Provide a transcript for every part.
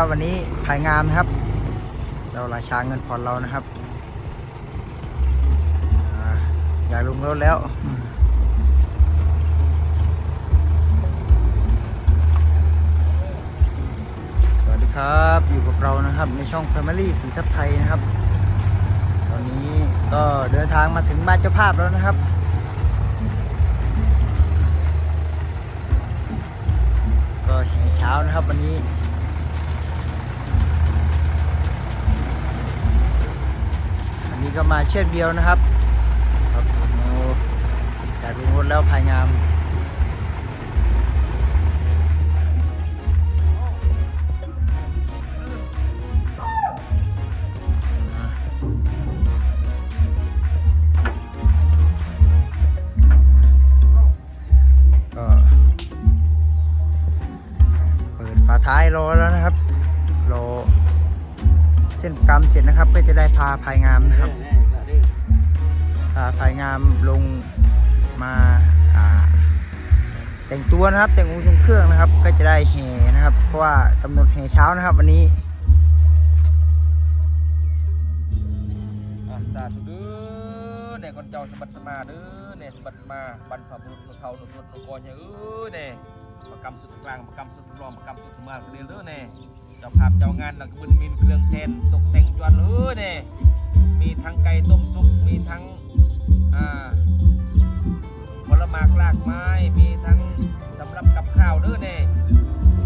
นะครับ วันนี้ภายงามนะครับ เจ้าราชาเงินผ่อนเรานะครับอ่าอยากลงรถแล้วสวัสดีครับอยู่กับเรานะครับในช่อง Family สีทับไทยนะครับ ตอนนี้ก็เดินทางมาถึงบ้านเจ้าภาพแล้วนะครับ ก็แห่เช้านะครับวันนี้ วั นนี้ก็มาเชือกเดียวนะครับครับโอ้อยากลงรถแล้วพายงาม เส้นกรรมเสร็จนะครับ ก็จะได้พาภายงามนะครับพาภายงามลงมาแต่งตัวนะครับ แต่งองค์ทรงเครื่องนะครับ ก็จะได้แห่นะครับ เพราะว่ากำหนดแห่เช้านะครับ วันนี้สาธุเด้อเนี่ยคนเจ้าสมบัติสมาเด้อเนี่ยสมบัติมาบรรพบุรุษเฒ่าหนุ่มนุ่มกอนเนี่ยเอ้ยเนี่ยประกรรมสุดกลางประกรรมสุดสำรองประกรรมสุดสมาเรียนเด้อเนี่ย เจ้าภาพเจ้างานหลังบุญมีเครื่องเส้นตกแต่งจวนเอ้ยเนี่ยมีทั้งไก่ต้มซุปมีทั้งอ่าผลไม้รากไม้มีทั้งสำหรับกับข้าวเด้อเนี่ย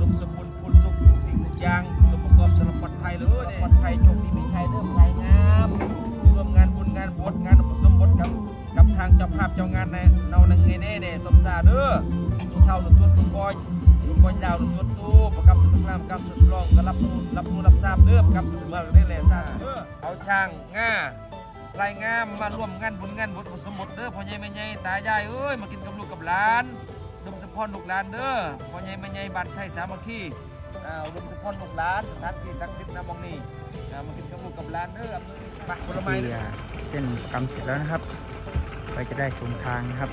ลุกสมบูรณ์พูนสุขทุกสิ่งทุกอย่างสมประกอบสำหรับปลอดภัยเลยเนี่ยปลอดภัยโชคดีมีชัยเด้อภายงามร่วมงานบุญงานบวชงานอุปสมบทกับกับทางเจ้าภาพเจ้างานในเนานังไงแน่เน่สมสาเด้อทุกเท่าทุกตัวทุกกอย ทุกกอยดาวทุกตัวตู้ประกับสุดกลางประกับสุดรองก็รับรู้รับรู้รับทราบเด้อประกับสุดเมื่อได้แหล่ทราบเด้อเอาช่างง่ารายงามมาร่วมงานบุญงานบวชอุปสมบทเด้อพ่อใหญ่แม่ใหญ่ตายายเอ้ยมากินกับลูกกับหลานดมสะพรลูกหลานเด้อพ่อใหญ่แม่ใหญ่บ้านไทยสามัคคีอ่าอุดมสะพรลูกหลานสถานที่ศักดิ์สิทธิ์นะมองนี่อ่ามากินกับลูกกับหลานเด้ออำนวยปักผลไม้ที่เส้นกรรมเสร็จแล้วนะครับก็จะได้ส่งทางนะครับ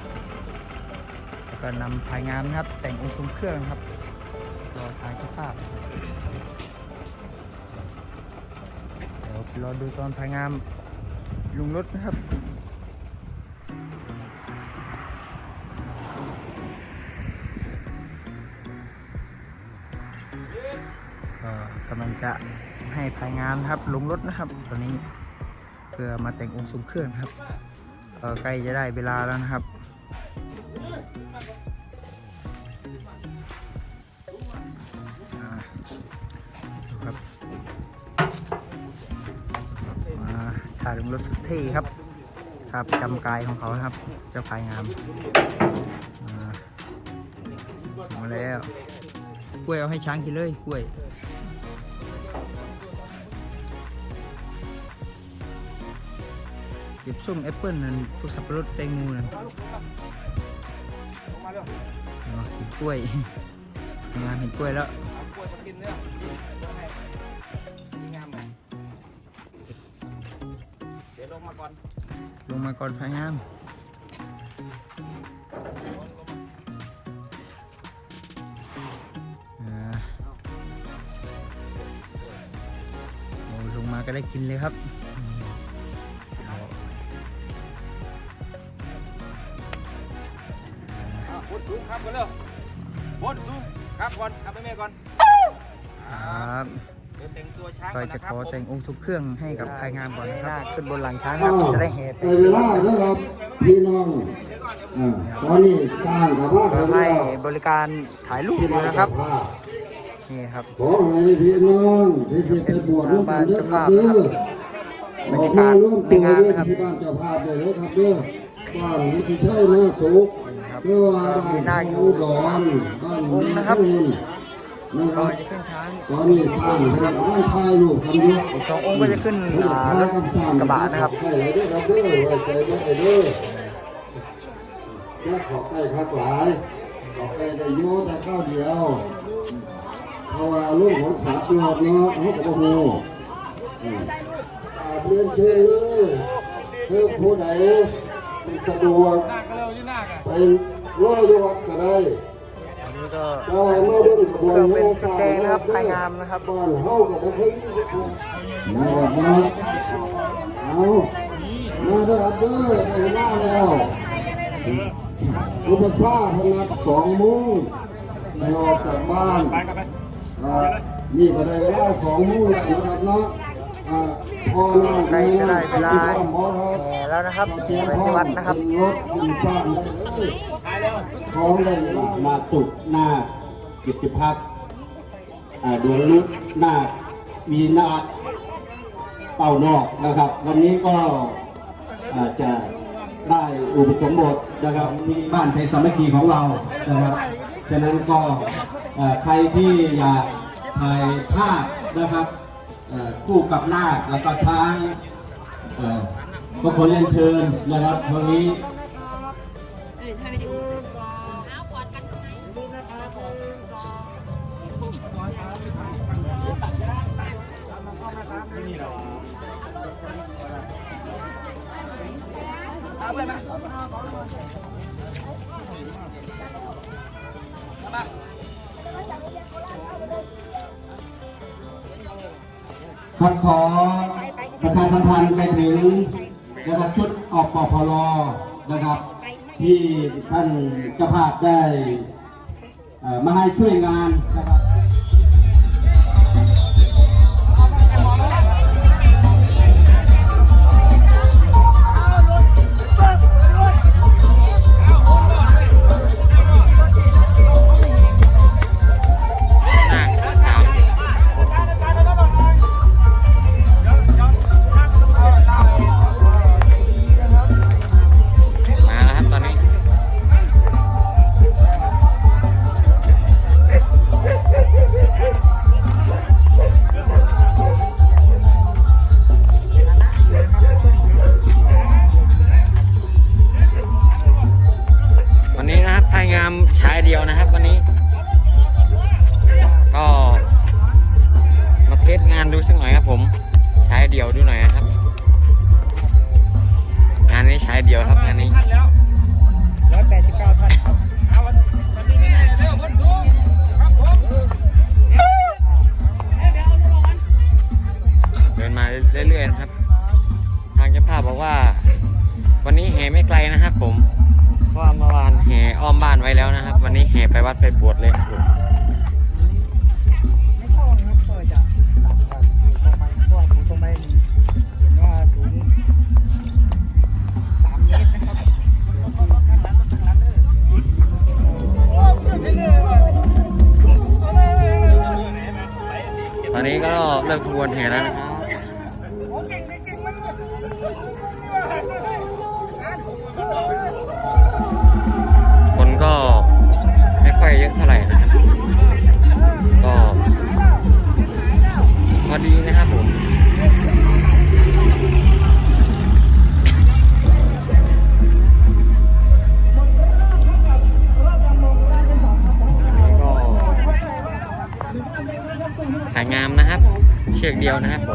ก็นำภายงามนะครับ แต่งองค์ทรงเครื่องนะครับรอทางเจ้าภาพเดี๋ยวรอดูตอนภายงามลุงรถนะครับก็กำลังจะให้ภายงามนะครับลงรถนะครับตอนนี้เพื่อมาแต่งองค์ทรงเครื่องครับใกล้จะได้เวลาแล้วนะครับ ท่ครับ ครับจำกายของเขานะครับ เจ้าภายงามอ่ามาแล้วกล้วยเอาให้ช้างกินเลยกล้วยเก็บส้มแอปเปิ้ลนั่นพวกสับปะรดแตงโมนั่นเอามากินกล้วยงานเห็นกล้วยแล้ว ลงมาก่อนพายงามโอ้ลงมาก็ได้กินเลยครับอืมเอาอะพุดสูงครับก่อนเร็วพุดสูงครับก่อนครับแม่ก่อน ดี๋ยวแต่งตัวช้างก็ก่อนจะนะคขรับอผมแต่งองค์ทรงเครื่องให้กับพายงามก่อนนะครับ ขึ้นบนหลังช้างครับจะได้แห่ไปแต่เวลานะครับพี่น้องอ่าตอนนี้สร้างกับว่าเพื่ถึองให้แล้วบริการถ่ายรูปอยู่นะครับนี่ครับขอให้พี่น้องที่จะไปบวชร่วมกันเด้อครับเด้อออกมาร่วมตัวเด้อที่บ้านเจ้าภาพเลยเด้อครับเด้อบ้านนี้ที่ใช่มาสุขเด้อว่าบ้านอุดรบ้านนี้นะครับ นะครับจะขึ้นช้างตอนนี้สร้างให้ร่างถ่ายรูปกันอยู่อีกสององค์ก็จะขึ้นรถกระบะนะครับใช่เลยด้อครับเด้อไว้ใจไว้เด้อแค่ขอใกล้คักหลายขอใกล้ได้โยแต่ข้าวเดียวเพราะว่าลูกของสาตรอบเนาะเขาก็บ่ฮู้อืมอาเรียนเชิญเลยเพื่อผู้ใดสะดวกไปรออยู่วัดก็ได้ ก็คืเป็นจุดแดงนะครับไายงามนะครับเอามาด้วยอับเบอร์ในหน้าแล้วอุปชาพนักสองมุ้งนอกจากบ้านนี่ก็ได้ว่าสองมุ้งแล้วนะครับเนาะพอเราได้เวลาแล้วนะครับไปที่วัดนะครับ เขาได้มาสุดหน้ากิติพักดวงลุกหน้ามีนาเป่านอกนะครับ วันนี้ก็จะได้อุปสมบทนะครับบ้านเพชสมัคคีของเรานะครับฉะนั้นก็ใครที่อยากถ่ายภาพนะครับคู่กับหน้าแล้วก็ทางบางคเรียนเชิญนะครับวันนี้ ครับขอประชาสัมพันธ์ไปถึงนะครับชุดออกปพลนะครับ ที่ท่านเจ้าภาพได้มาให้ช่วยงานนะครับ video นะฮะ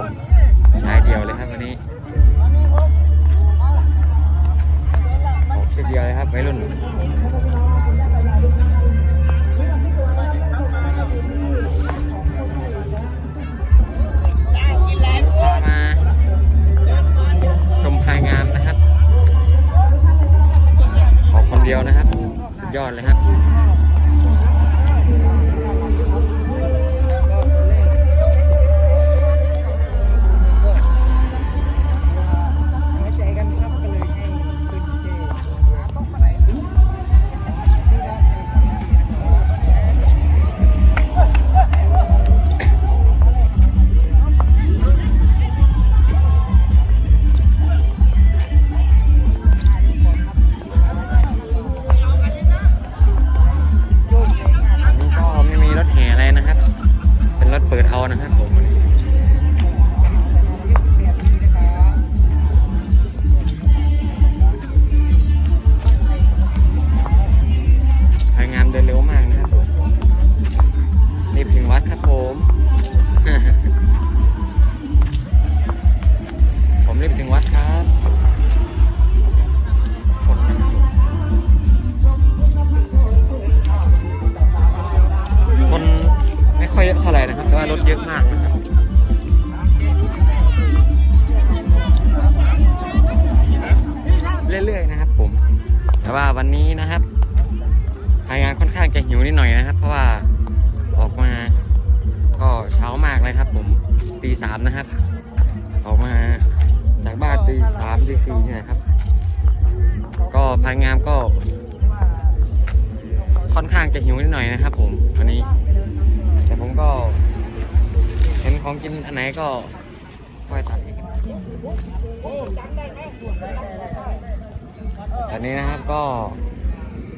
ตอนนี้นะครับก็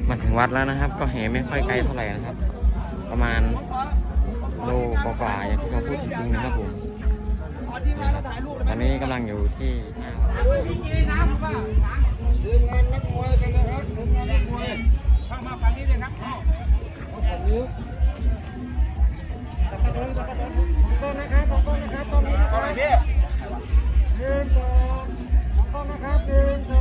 มาถึงวัดแล้วนะครับ ก็เหไม่ค่อยไกลเท่าไหร่นะครับ ประมาณโลกว่าๆอย่างที่เขาพูดจริงๆนะครับผมตอนนี้กำลังอยู่ที่หน้าวัดต องนะครับหนึ่งส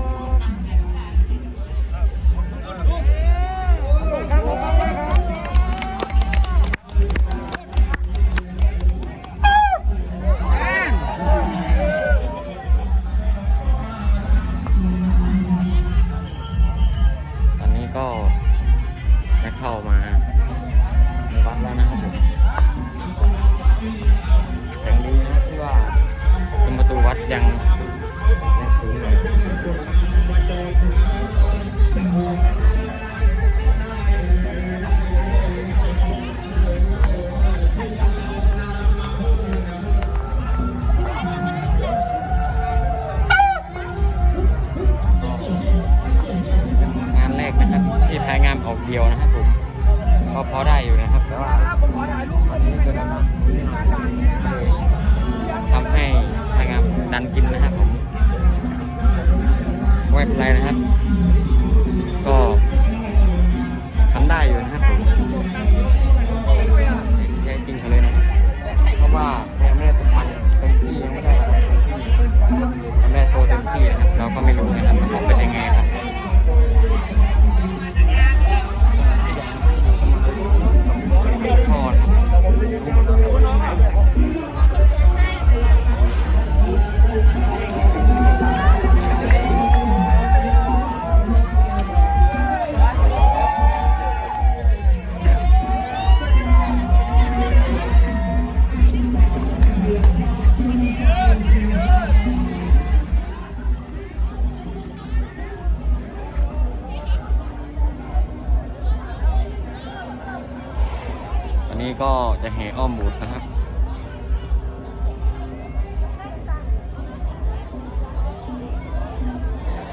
จะแห่อ้อมบูดนะครับ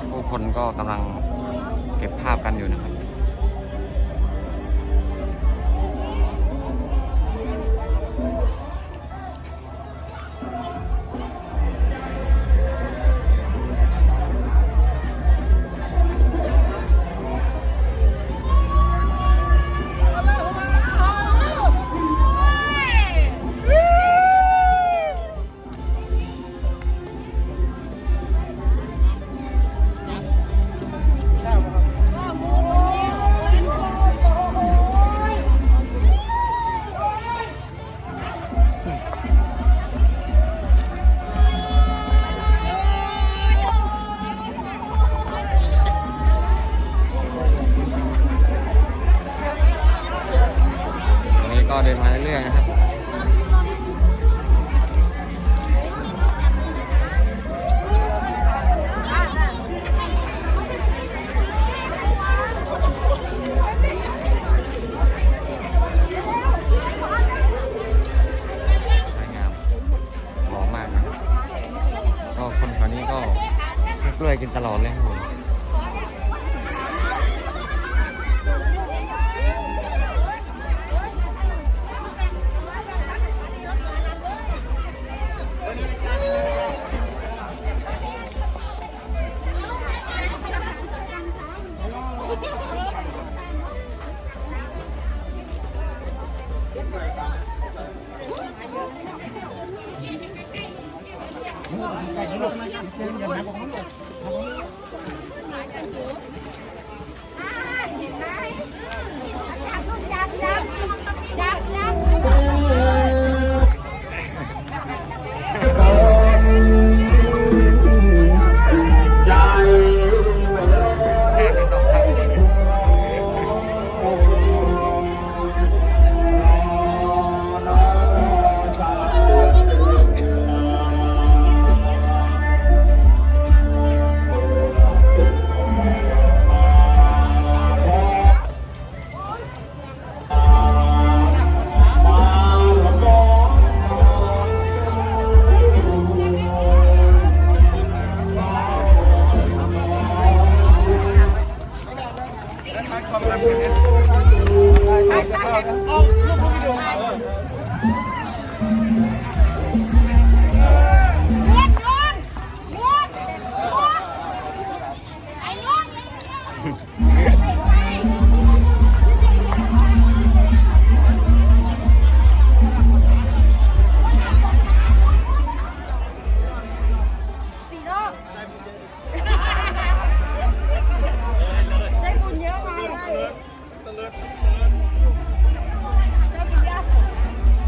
ผู้คนก็กำลังเก็บภาพกันอยู่นะครับ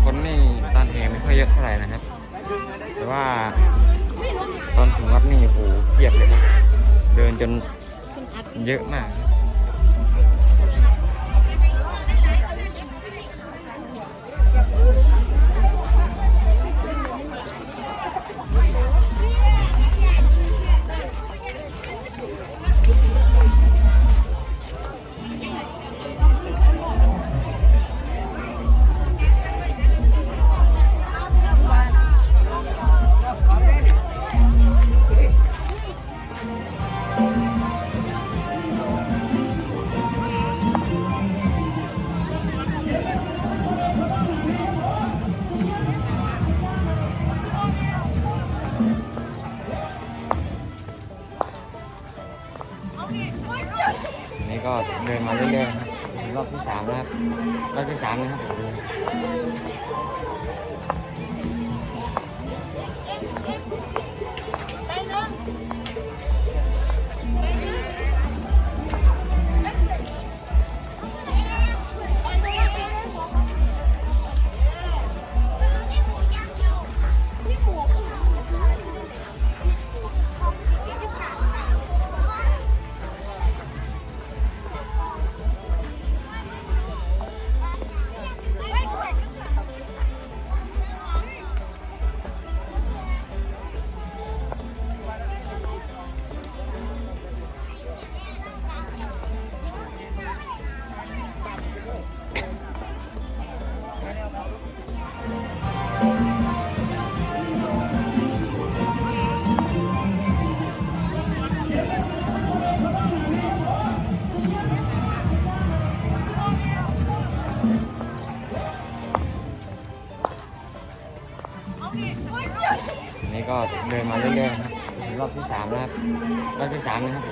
คนนี่ตอนแห่ไม่ค่อยเยอะเท่าไหร่นะครับ แต่ว่าตอนถึงวัดนี่โอ้โหเพียบเลยครับ เดินจนเยอะมาก รอบที่สามนะครับ มาเรื่อยๆนะครับรอบที่สามแล้วครับรอบที่สามนะครับ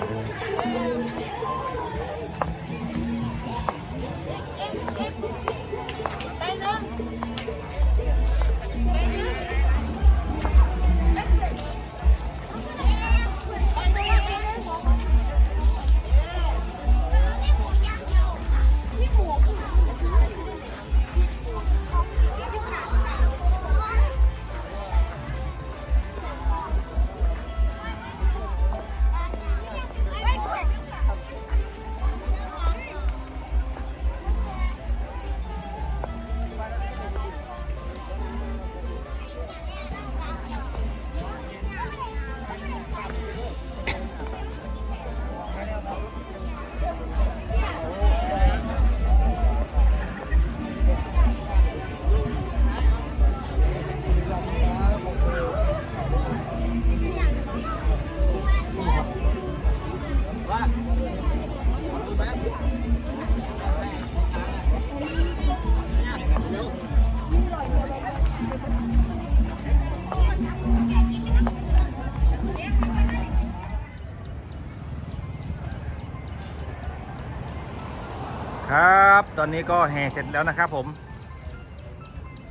อนนี้ก็แห่เสร็จแล้วนะครับผม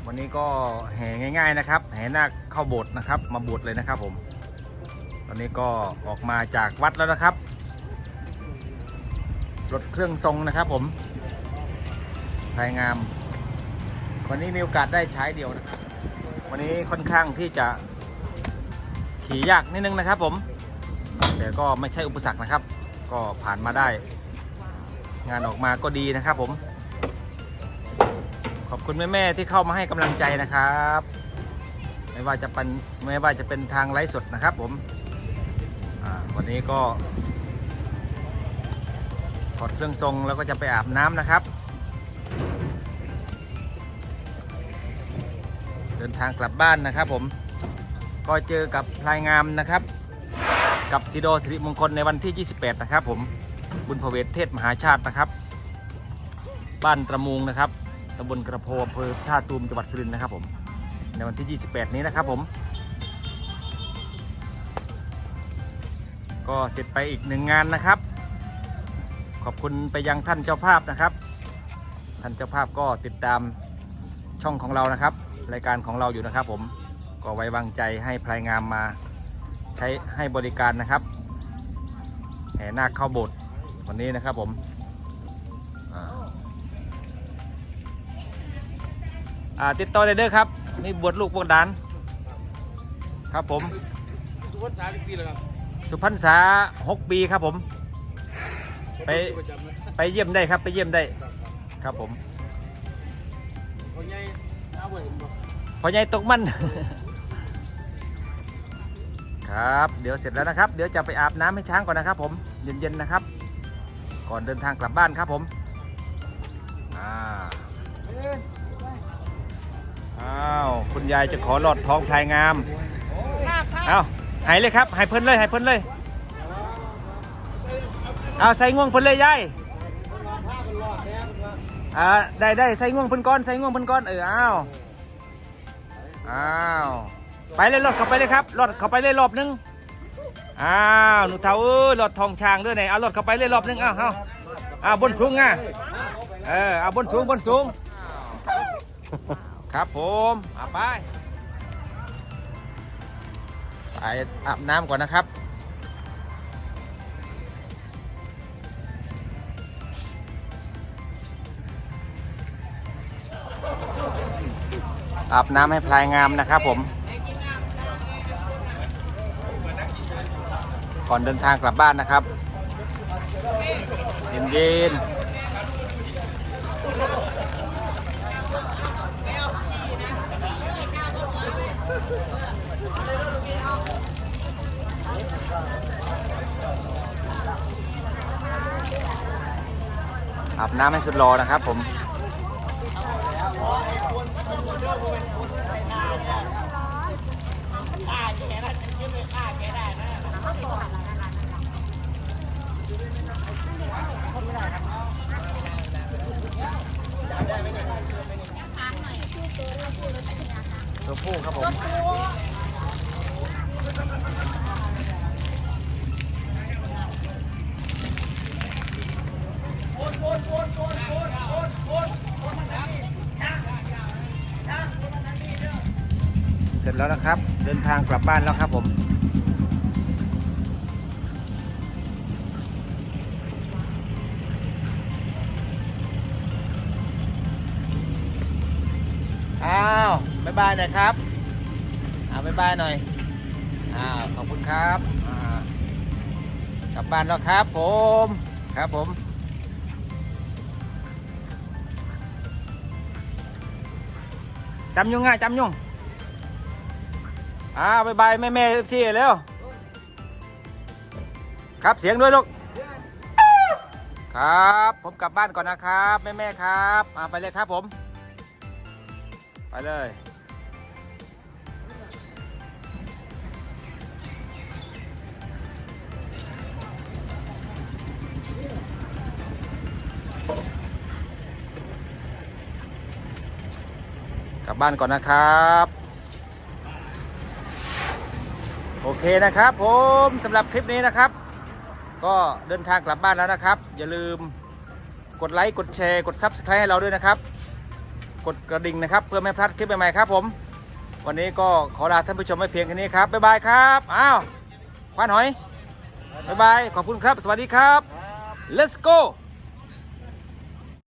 วันนี้ก็แห่ง่าย ๆนะครับ แห่นาคเข้าโบสถ์นะครับ มาบวชเลยนะครับผม ตอนนี้ก็ออกมาจากวัดแล้วนะครับรถเครื่องทรงนะครับผมภายงาม วันนี้มีโอกาสได้ใช้เดียวนะครับ วันนี้ค่อนข้างที่จะขี่ยากนิดนึงนะครับผม แต่ก็ไม่ใช่อุปสรรคนะครับ ก็ผ่านมาได้ งานออกมาก็ดีนะครับผม ขอบคุณแม่ๆที่เข้ามาให้กำลังใจนะครับ ไม่ว่าจะเป็นไม่ว่าจะเป็นทางไลฟ์สดนะครับ ผมวันนี้ก็ถอดเครื่องทรงแล้วก็จะไปอาบน้ำนะครับ เดินทางกลับบ้านนะครับ ผมก็เจอกับพลายงามนะครับ กับสีโดสิริมงคลในวันที่ 28 นะครับ ผมบุญพเวทเทศมหาชาตินะครับ บ้านตระมุงนะครับ ตำบลกระโพอำเภอท่าตูมจังหวัดสุรินทร์นะครับผมในวันที่ 28 นี้นะครับผม ก็เสร็จไปอีกหนึ่งงานนะครับ ขอบคุณไปยังท่านเจ้าภาพนะครับ ท่านเจ้าภาพก็ติดตามช่องของเรานะครับ รายการของเราอยู่นะครับผมก็ไว้วางใจให้พลายงามมาใช้ให้บริการนะครับแห่นาคเข้าโบสถ์วันนี้นะครับผม อ่าติดต่อได้เด้อครับ นี่บวชลูกบวชดาน ครับผมทุกคนสามสิบปีแล้วครับสุพรรณษา6ปีครับผม ไปประจำนะไปเยี่ยมได้ครับไปเยี่ยมได้ครับผมคนใหญ่เอาไว้ผมบอกพอใหญ่ตกมันครับเดี๋ยวเสร็จแล้วนะครับ เดี๋ยวจะไปอาบน้ำให้ช้างก่อนนะครับ ผมเย็นๆนะครับ ก่อนเดินทางกลับบ้านครับผมอ่าอ้าว คุณยายจะขอหลอดทองพลายงาม เอาใหายเลยครับใหายเพิ่นเลยใหายเพิ่นเลย เอาใส่ง่วงเพิ่นเลยยายอ่าได้ได้ใส่ง่วงเพิ่นก้อนใส่ง่วงเพิ่นก้อนเอออ้าวอ้าวไปเลยรถเข้าไปเลยครับรถเข้าไปเลยรอบนึงอ้าวหนูเท่าเอ้ยรถทองช้างด้วยไหนเอารถเข้าไปเลยรอบนึงอ้าวเอาอ้าวบนสูงอะเออเอาบนสูงบนสูง ครับผมอาไป ไปอาบน้ำก่อนนะครับ อาบน้ำให้พลายงามนะครับผม ก่อนเดินทางกลับบ้านนะครับ เย็นๆ อาบน้ำให้สุดรอนะครับผม ตัวผู้ครับผมเสร็จแล้วนะครับ เดินทางกลับบ้านแล้วครับผมาวบ๊ายบายหน่อยครับอ้าบายบายหน่อยอ้าขอบคุณครับอ่ากลับบ้านแล้วครับผมครับผมจำยุงง่ายจำยุงอ้าวบายบายแม่แม่เอฟซีเร็วครับเสียงด้วยลูกครับ ผมกลับบ้านก่อนนะครับ แม่แม่ครับอ่าไปเลยครับผม ไปเลย ลับบ้านก่อนนะครับ โอเคนะครับ ผมสำหรับคลิปนี้นะครับ ก็เดินทางกลับบ้านแล้วนะครับ อย่าลืมกดไลค์กดแชร์กด Subscribe ให้เราด้วยนะครับ กดกระดิ่งนะครับ เพื่อไม่พลาดคลิปใหม่ๆครับผม วันนี้ก็ขอลาท่านผู้ชมไปเพียงแค่นี้ครับบ๊ายบายครับอ้าวควานหอยบ๊ายบายขอบคุณครับ สวัสดีครับ let's go